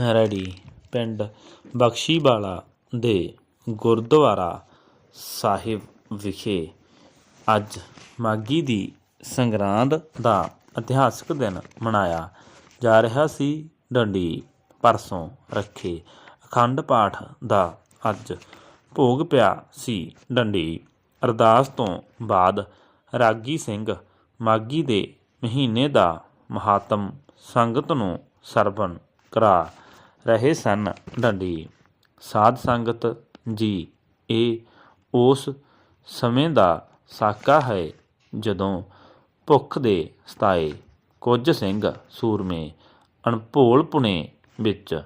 Ready. ਪਿੰਡ ਬਖਸ਼ੀਵਾਲਾ ਦੇ ਗੁਰਦੁਆਰਾ ਸਾਹਿਬ ਵਿਖੇ ਅੱਜ ਮਾਘੀ ਦੀ ਸੰਗਰਾਂਦ ਦਾ ਇਤਿਹਾਸਕ ਦਿਨ ਮਨਾਇਆ ਜਾ ਰਿਹਾ ਸੀ। ਡੰਡੀ ਪਰਸੋਂ ਰੱਖੇ ਅਖੰਡ ਪਾਠ ਦਾ ਅੱਜ ਭੋਗ ਪਿਆ ਸੀ। ਡੰਡੀ ਅਰਦਾਸ ਤੋਂ ਬਾਅਦ ਰਾਗੀ ਸਿੰਘ ਮਾਘੀ ਦੇ ਮਹੀਨੇ ਦਾ ਮਹਾਤਮ ਸੰਗਤ ਨੂੰ ਸਰਵਣ ਕਰਾ ਰਹੇ ਸਨ। ਡੰਡੀ, ਸਾਧ ਸੰਗਤ ਜੀ, ਇਹ ਉਸ ਸਮੇਂ ਦਾ ਸਾਕਾ ਹੈ ਜਦੋਂ ਭੁੱਖ ਦੇ ਸਤਾਏ ਕੁਝ ਸਿੰਘ ਸੂਰਮੇ ਅਣਭੋਲ ਪੁਣੇ ਵਿੱਚ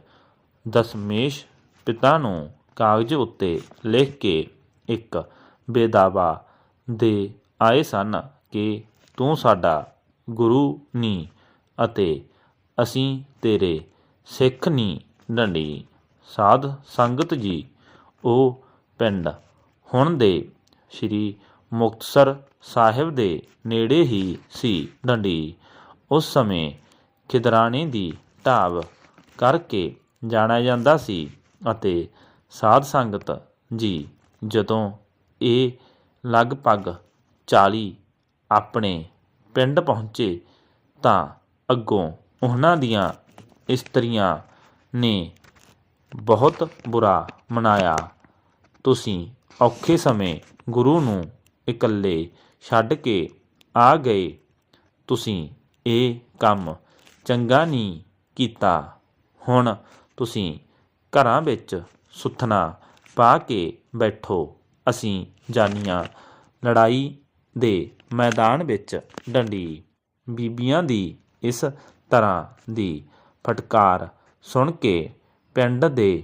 ਦਸਮੇਸ਼ ਪਿਤਾ ਨੂੰ ਕਾਗਜ਼ ਉੱਤੇ ਲਿਖ ਕੇ ਇੱਕ ਬੇਦਾਵਾ ਦੇ ਆਏ ਸਨ ਕਿ ਤੂੰ ਸਾਡਾ ਗੁਰੂ ਨਹੀਂ ਅਤੇ ਅਸੀਂ ਤੇਰੇ ਸਿੱਖ ਨਹੀਂ ਡੰਡੀ ਸਾਧ ਸੰਗਤ ਜੀ, ਉਹ ਪਿੰਡ ਹੁਣ ਦੇ ਸ੍ਰੀ ਮੁਕਤਸਰ ਸਾਹਿਬ ਦੇ ਨੇੜੇ ਹੀ ਸੀ ਡੰਡੀ ਉਸ ਸਮੇਂ ਖਿਦਰਾਣੇ ਦੀ ਢਾਬ ਕਰਕੇ ਜਾਣਿਆ ਜਾਂਦਾ ਸੀ ਅਤੇ ਸਾਧ ਸੰਗਤ ਜੀ ਜਦੋਂ ਇਹ ਲਗਭਗ 40 ਆਪਣੇ ਪਿੰਡ ਪਹੁੰਚੇ ਤਾਂ ਅੱਗੋਂ ਉਹਨਾਂ ਦੀਆਂ ਇਸਤਰੀਆਂ ਨੇ ਬਹੁਤ ਬੁਰਾ ਮਨਾਇਆ। ਤੁਸੀਂ ਔਖੇ ਸਮੇਂ ਗੁਰੂ ਨੂੰ ਇਕੱਲੇ ਛੱਡ ਕੇ ਆ ਗਏ। ਤੁਸੀਂ ਇਹ ਕੰਮ ਚੰਗਾ ਨਹੀਂ ਕੀਤਾ। ਹੁਣ ਤੁਸੀਂ ਘਰਾਂ ਵਿੱਚ ਸੁੱਥਣਾ ਪਾ ਕੇ ਬੈਠੋ। ਅਸੀਂ ਜਾਨੀਆਂ ਲੜਾਈ ਦੇ ਮੈਦਾਨ ਵਿੱਚ ਡੰਡੀ ਬੀਬੀਆਂ ਦੀ ਇਸ ਤਰ੍ਹਾਂ ਦੀ ਫਟਕਾਰ ਸੁਣ ਕੇ ਪਿੰਡ ਦੇ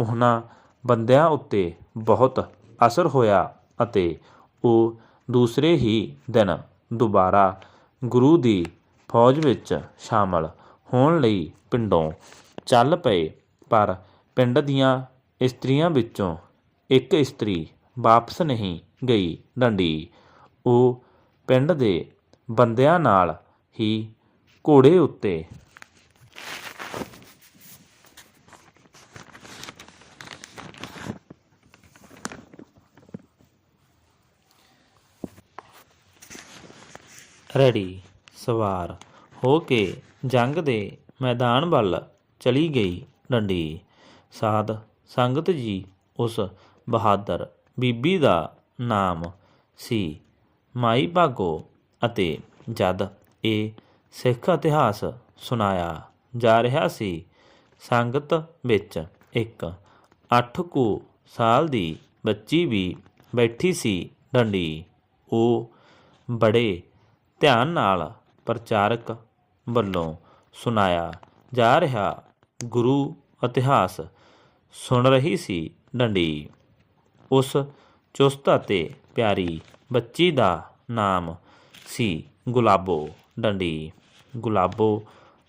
ਉਹਨਾਂ ਬੰਦਿਆਂ ਉੱਤੇ ਬਹੁਤ ਅਸਰ ਹੋਇਆ ਅਤੇ ਉਹ ਦੂਸਰੇ ਹੀ ਦਿਨ ਦੁਬਾਰਾ ਗੁਰੂ ਦੀ ਫੌਜ ਵਿੱਚ ਸ਼ਾਮਲ ਹੋਣ ਲਈ ਪਿੰਡੋਂ ਚੱਲ ਪਏ। ਪਰ ਪਿੰਡ ਦੀਆਂ ਇਸਤਰੀਆਂ ਵਿੱਚੋਂ ਇੱਕ ਇਸਤਰੀ ਵਾਪਸ ਨਹੀਂ ਗਈ ਡੰਡੀ। ਉਹ ਪਿੰਡ ਦੇ ਬੰਦਿਆਂ ਨਾਲ ਹੀ ਘੋੜੇ ਉੱਤੇ ਰੜੀ ਸਵਾਰ ਹੋ ਕੇ ਜੰਗ ਦੇ ਮੈਦਾਨ ਵੱਲ ਚਲੀ ਗਈ ਡੰਡੀ। ਸਾਧ ਸੰਗਤ ਜੀ ਉਸ ਬਹਾਦਰ ਬੀਬੀ ਦਾ ਨਾਮ ਸੀ। ਮਾਈ ਭਾਗੋ ਅਤੇ ਜਦ ਇਹ ਸਿੱਖ ਇਤਿਹਾਸ ਸੁਣਾਇਆ ਜਾ ਰਿਹਾ ਸੀ, ਸੰਗਤ ਵਿੱਚ ਇੱਕ 8 ਕੁ ਸਾਲ ਦੀ ਬੱਚੀ ਵੀ ਬੈਠੀ ਸੀ ਡੰਡੀ। ਉਹ ਬੜੇ ਧਿਆਨ ਨਾਲ ਪ੍ਰਚਾਰਕ ਵੱਲੋਂ ਸੁਣਾਇਆ ਜਾ ਰਿਹਾ ਗੁਰੂ ਇਤਿਹਾਸ ਸੁਣ ਰਹੀ ਸੀ ਡੰਡੀ। ਉਸ ਚੁਸਤ ਅਤੇ ਪਿਆਰੀ ਬੱਚੀ ਦਾ ਨਾਮ ਸੀ ਗੁਲਾਬੋ ਡੰਡੀ। ਗੁਲਾਬੋ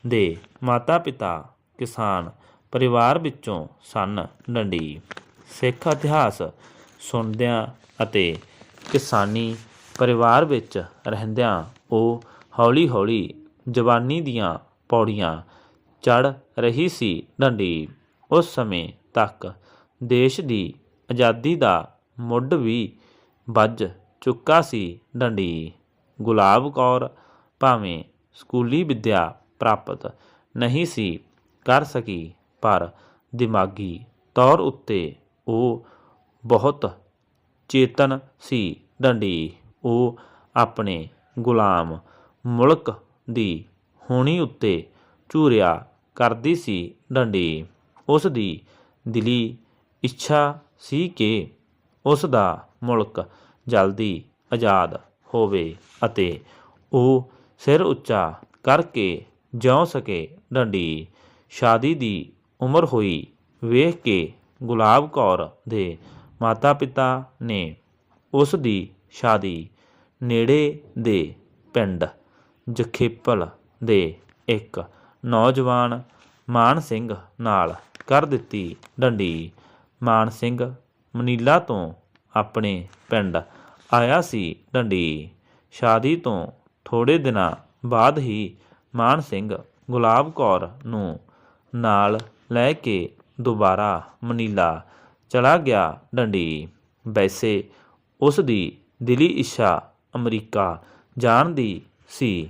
ਦੇ ਮਾਤਾ-ਪਿਤਾ, ਕਿਸਾਨ ਪਰਿਵਾਰ ਵਿੱਚੋਂ ਸਨ ਡੰਡੀ। ਸਿੱਖ ਇਤਿਹਾਸ ਸੁਣਦਿਆਂ ਅਤੇ ਕਿਸਾਨੀ ਪਰਿਵਾਰ ਵਿੱਚ ਰਹਿੰਦਿਆਂ ਉਹ ਹੌਲੀ-ਹੌਲੀ ਜਵਾਨੀ ਦੀਆਂ ਪੌੜੀਆਂ ਚੜ ਰਹੀ ਸੀ ਡੰਡੀ। ਉਸ ਸਮੇਂ ਤੱਕ ਦੇਸ਼ ਦੀ ਆਜ਼ਾਦੀ ਦਾ ਮੁੱਢ ਵੀ ਵੱਜ ਚੁੱਕਾ ਸੀ ਡੰਡੀ। ਗੁਲਾਬ ਕੌਰ ਭਾਵੇਂ ਸਕੂਲੀ ਵਿੱਦਿਆ ਪ੍ਰਾਪਤ ਨਹੀਂ ਸੀ ਕਰ ਸਕੀ, ਪਰ ਦਿਮਾਗੀ ਤੌਰ ਉੱਤੇ ਉਹ ਬਹੁਤ ਚੇਤਨ ਸੀ ਡੰਡੀ। ਉਹ ਆਪਣੇ ਗੁਲਾਮ ਮੁਲਕ ਦੀ ਹੋਣੀ ਉੱਤੇ ਝੂਰਿਆ ਕਰਦੀ ਸੀ ਡੰਡੀ। ਉਸ ਦੀ ਦਿਲੀ ਇੱਛਾ ਸੀ ਕਿ ਉਸ ਦਾ ਮੁਲਕ ਜਲਦੀ ਆਜ਼ਾਦ ਹੋਵੇ ਅਤੇ ਉਹ ਸਿਰ ਉੱਚਾ ਕਰਕੇ ਜਿਉ ਸਕੇ। ਡੰਡੀ ਸ਼ਾਦੀ ਦੀ ਉਮਰ ਹੋਈ ਵੇਖ ਕੇ ਗੁਲਾਬ ਕੌਰ ਦੇ ਮਾਤਾ-ਪਿਤਾ ਨੇ ਉਸ ਦੀ ਸ਼ਾਦੀ ਨੇੜੇ ਦੇ ਪਿੰਡ ਜਖੇਪਲ ਦੇ ਇੱਕ ਨੌਜਵਾਨ ਮਾਨ ਸਿੰਘ ਨਾਲ ਕਰ ਦਿੱਤੀ ਡੰਡੀ। ਮਾਨ ਸਿੰਘ ਮਨੀਲਾ ਤੋਂ ਆਪਣੇ ਪਿੰਡ ਆਇਆ ਸੀ ਡੰਡੀ। ਸ਼ਾਦੀ ਤੋਂ ਥੋੜੇ ਦਿਨਾਂ ਬਾਅਦ ਹੀ ਮਾਨ ਸਿੰਘ ਗੁਲਾਬ ਕੌਰ ਨੂੰ ਨਾਲ ਲੈ ਕੇ ਦੁਬਾਰਾ ਮਨੀਲਾ ਚਲਾ ਗਿਆ ਡੰਡੀ। ਵੈਸੇ ਉਸ ਦੀ ਦਿਲੀ ਇੱਛਾ ਅਮਰੀਕਾ ਜਾਣ ਦੀ ਸੀ।